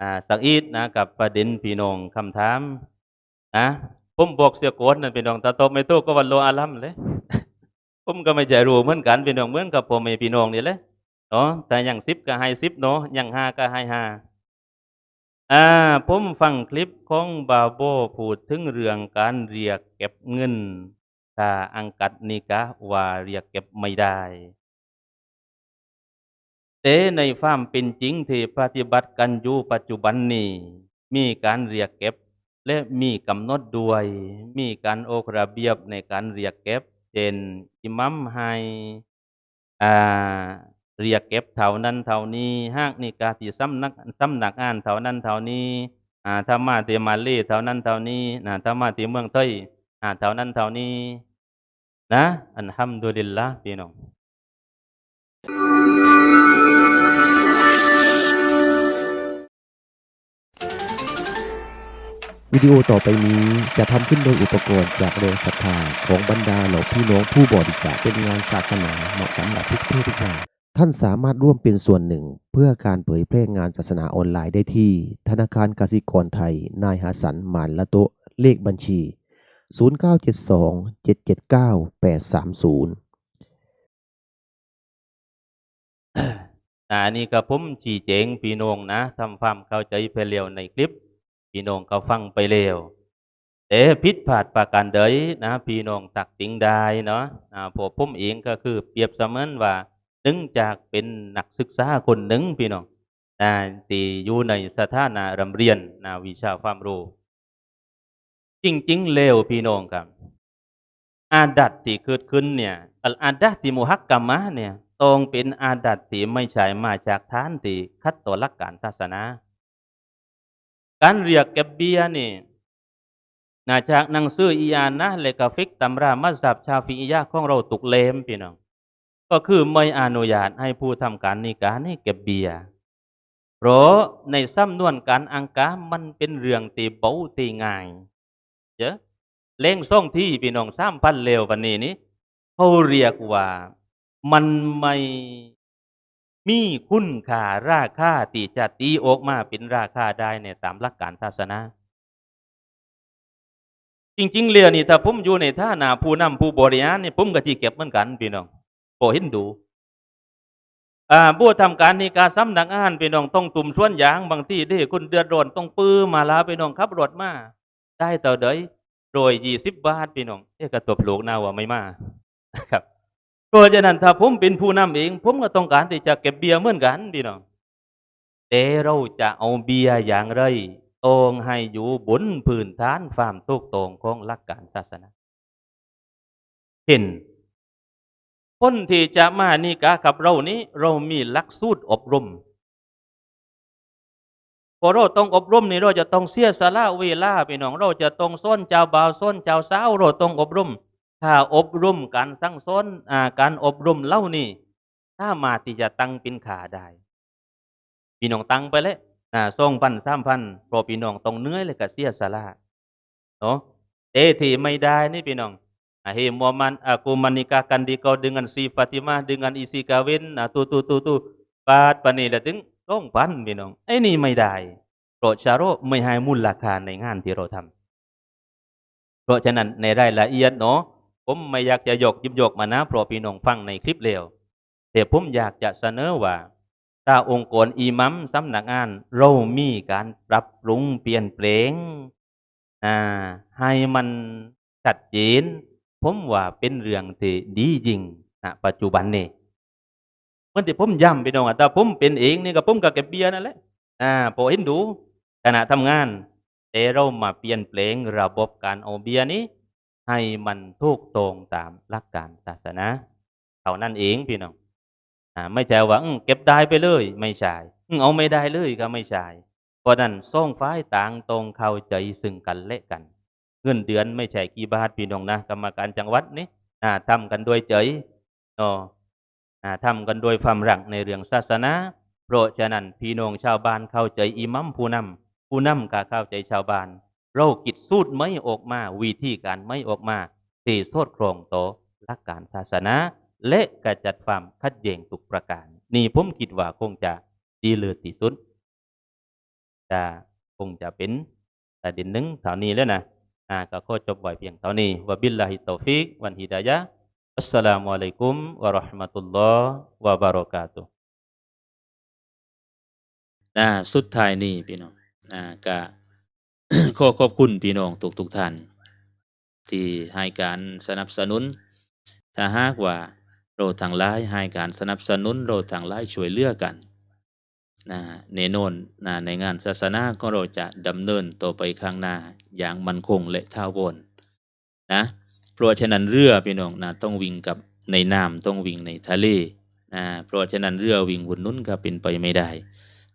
อ่าสักอีดนะกับประเด็นพี่น้องคำถามนะผมบอกเสียโกนนั่นพี่น้องตาโตไม่โตก็วันโลอาลัมเลยผมก็ไม่ใจรู้เหมือนกันพี่น้องเหมือนกับผมเองพี่น้องนี่แหละเนาะแต่อย่างสิบก็ให้สิบเนาะอย่างห้าก็ให้ห้าอ่าผมฟังคลิปของบาโบพูดถึงเรื่องการเรียกเก็บเงินถ้าอังกัดนี่กะว่าเรียกเก็บไม่ได้ แต่ในความเป็นจริงที่ปฏิบัติกันอยู่ปัจจุบันนี้มีการเรียกเก็บ และมีกำหนดด้วย มีการออกระเบียบในการเรียกเก็บ เช่นอิมัมให้อ่าเรียกเก็บเท่านั้นเท่านี้ห้างนิกาที่สำนักสำหนักงานเท่านั้นเท่านี้อ่าถ้ามาที่มาเลเท่านั้นเท่านี้นะถ้ามาที่เมืองไทยอ่าเท่านั้นเท่านี้นะอันฮัมดุลิลละพี่น้อง วิดีโอต่อไปนี้จะทำขึ้นโดยอุปกรณ์จากแรงศรัทธาของบรรดาเหล่าพี่น้องผู้บริจาคเป็นงานศาสนาเหมาะสำหรับทุกเพศทุกวัยท่านสามารถร่วมเป็นส่วนหนึ่ง เพื่อการเผยแพร่งานศาสนาออนไลน์ได้ที่ ธนาคารกสิกรไทย นายหาสันหมานละโตะเลขบัญชี 0972 779 830อ่าอันนี้ก็ผมชี้แจงพี่น้องนะทำความเข้าใจไปเร็วในคลิป พี่น้องก็ฟังไปเร็วแต่ผิดพลาดประการใดนะพี่น้องตักติงได้เนาะอ่าพวกผมเองก็คือเปรียบเสมือนว่านึงจากเป็นนักศึกษาคนหนึ่งพี่น้องนะที่อยู่ในสถานะรำเรียนนะวิชาความรู้ จริงๆเร็วพี่น้องครับอาดัตที่เกิดขึ้นเนี่ยอาดัตที่มุฮักกะมะเนี่ยต้องเป็นอาดัตที่ไม่ใช่มาจากฐานที่คัดต่อหลักการศาสนา การเรียกเก็บเบียนี่นาจากนังสืออียานนะเลกาฟิกตำรามัสยิบชาฟิอียะของเราตุกเลมพี่น้องก็คือไม่อนุญาตให้ผู้ทำการนิการนี่เก็บเบียเพราะในสำนวนการอังกามันเป็นเรื่องตีเบาตีง่ายเจอเล่งส่งที่พี่น้องสามพันเลววันนี้นี้เขาเรียกว่ามันไม่ มีคุณค่าราคาที่จะตีออกมาเป็นราคาได้ในตามหลักการศาสนาจริงๆเรียนี่ถ้าผมอยู่ในท่านาผู้นำผู้บริหารนี่ผมก็ที่เก็บเหมือนกันพี่น้องโปรเห็นดูอ่าผู้ทำการในการสำนักงานพี่น้องต้องตุ่มส่วนยางบางที่ที่คุณเดือดร้อนต้องปื้อมาลาพี่น้องขับรถมาได้ต่อเดยโดยยี่สิบบาทพี่น้องเอ๊ะกระตบโลกหน้าว่าไม่มาครับ ราะฉะนั้นถ้าผมเป็นผู้นำเอง ผมก็ต้องการที่จะเก็บเบียร์เหมือนกันพี่น้องแต่เราจะเอาเบียร์อย่างไรต้องให้อยู่บนพื้นฐานความถูกต้องของหลักการศาสนาเห็นคนที่จะมานี่กะกับเรานี้ เรามีหลักสูตรอบรมพอเราต้องอบรมนี่เราจะต้องเสียสละเวลาพี่น้อง เราจะต้องส้นเจ้าบ่าวส้นเจ้าสาวเราต้องอบรม ถ้าอบรมการสั่งสอนอการอบรมเล่านี่ถ้ามาที่จะตั้งเป็นขาได้พี่น้องตั้งไปเลยอ่าสองพันสามพันเพราะพี่น้องต้องเนื่อเลยกับเสียสละเนาะเตทีไม่ได้นี่พี่น้องอ่าเฮมัวมัน aku menikahkan di kau dengan si Fatimah dengan isi kawin อ่า tu tu tu tu บาทปานนี้ละถึงสองพันพี่น้องไอ้นี่ไม่ได้เพราะชาโรไม่ให้มูลราคาในงานที่เราทำเพราะฉะนั้นในรายละเอียดเนาะ ผมไม่อยากจะยกยิบยกมานะเพราะพี่น้องฟังในคลิปเร็วแต่ผมอยากจะเสนอว่าถ้าองค์กรอิมัมสำนักงาน เรามีการปรับปรุงเปลี่ยนแปลงอ่าให้มันชัดเจนผมว่าเป็นเรื่องที่ดีจริงณปัจจุบันนี้เมื่อที่ผมย้ำพี่น้องอะแต่ผมเป็นเองนี่ก็ผมก็เก็บเบียร์นั่นแหละอ่าพอเห็นดูขณะทำงานแต่เรามาเปลี่ยนแปลงระบบการเอาเบียร์นี้ ให้มันถูกตรงตามหลักการศาสนาเท่านั้นเองพี่น้องอ่าไม่ใช่ว่าเก็บได้ไปเลย ไม่ใช่เอาไม่ได้เลยก็ไม่ใช่เพราะนั้นส่งฝ่ายต่างตรงเข้าใจซึ่งกันและกัน เงินเดือนไม่ใช่กี่บาทพี่น้องนะกรรมการจังหวัดนี้อ่าทำกันด้วยใจเนาะอ่าทำกันโดยความรักในเรื่องศาสนาเพราะฉะนั้นพี่น้องชาวบ้านเข้าใจอิมัมผู้นำผู้นำก็เข้าใจชาวบ้าน เรากิดสูตรไม่ออกมา วิธีการไม่ออกมาที่โสดครองโตอหลักการศาสนา และกระจัดความขัดแย้งทุกประการ นี่ผมคิดว่าคงจะดีเลิศที่สุดจะคงจะเป็นแต่ดินหนึ่งเท่านี้แล้วนะอ่าก็ขอจบไว้เพียงเท่านี้วะบิลลาฮิตอฟิกวันฮิดายะอัสสลามุอะลัยกุมวะราะห์มะตุลลอฮ์วะบะเราะกาตุนะสุดท้ายนี่พี่น้องนะก็ ขอขอบคุณพี่น้องทุกทุกท่าน ที่ให้การสนับสนุน ถ้าหากว่าเราทางไลายให้การสนับสนุนเราทางไลายช่วยเหลือกันนะแน่นนนะในงานศาสนาของเราจะดำเนินต่อไปข้างหน้าอย่างมั่นคงและท้าวรนะเพราะฉะนั้นเรือพี่น้องนะต้องวิ่งกับในน้ำต้องวิ่งในทะเลนะเพราะฉะนั้นเรือวิ่งบนนู้นก็เป็นไปไม่ได้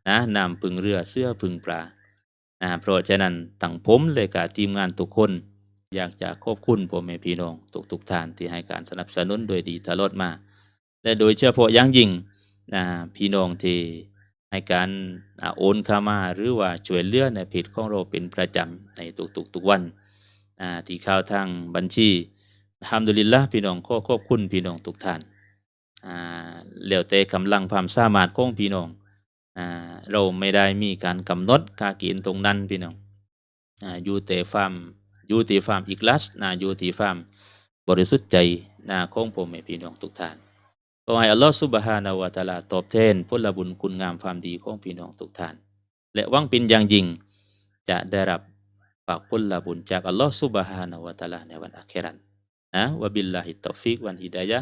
นะนำพึงเรือเสื้อพึงปลา นะเพราะฉะนั้นตั้งผมเลยกับทีมงานทุกคน อยากจะขอบคุณพ่อแม่พี่น้องทุกทุกท่านที่ให้การสนับสนุนโดยดีตลอดมา และโดยเฉพาะอย่างยิ่งนะพี่น้องที่ให้การโอนเข้ามาหรือว่าช่วยเหลือในเพจของเราเป็นประจำในทุกๆทุกวันที่เข้าทางบัญชีอัลฮัมดุลิลละพี่น้องขอขอบคุณพี่น้องทุกท่านอ่าแล้วแต่กำลังความสามารถของพี่น้อง อ่าเราไม่ได้มีการกำหนดค่าเกณฑ์ตรงนั้นพี่น้องอ่าอยู่แต่ความอยู่ที่ความอีกลัสนะอยู่ที่ความบริสุทธิ์ใจนะของผมพี่น้องทุกท่านขอให้อัลลอฮฺสุบฮานาวะตาลาตอบแทนผลบุญคุณงามความดีของพี่น้องทุกท่าน และวังเป็นอย่างยิ่งจะได้รับฝากผลบุญจากอัลลอฮฺสุบฮานาวะตาลาในวันอาคราตนะวะบิลลาฮิตตอฟิกวันฮิดายะ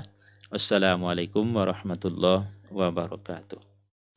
อัสสลามุอะลัยกุมวะราะห์มะตุลลอฮ์วะบะเราะกาตุฮ์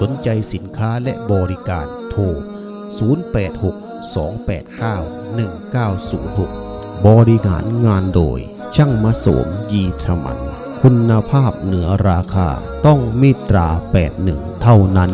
สนใจสินค้าและบริการโทร 0862891906 บริหารงานโดย ช่างมาสมยีธมัน คุณภาพเหนือราคาต้องมิตรา 81 เท่านั้น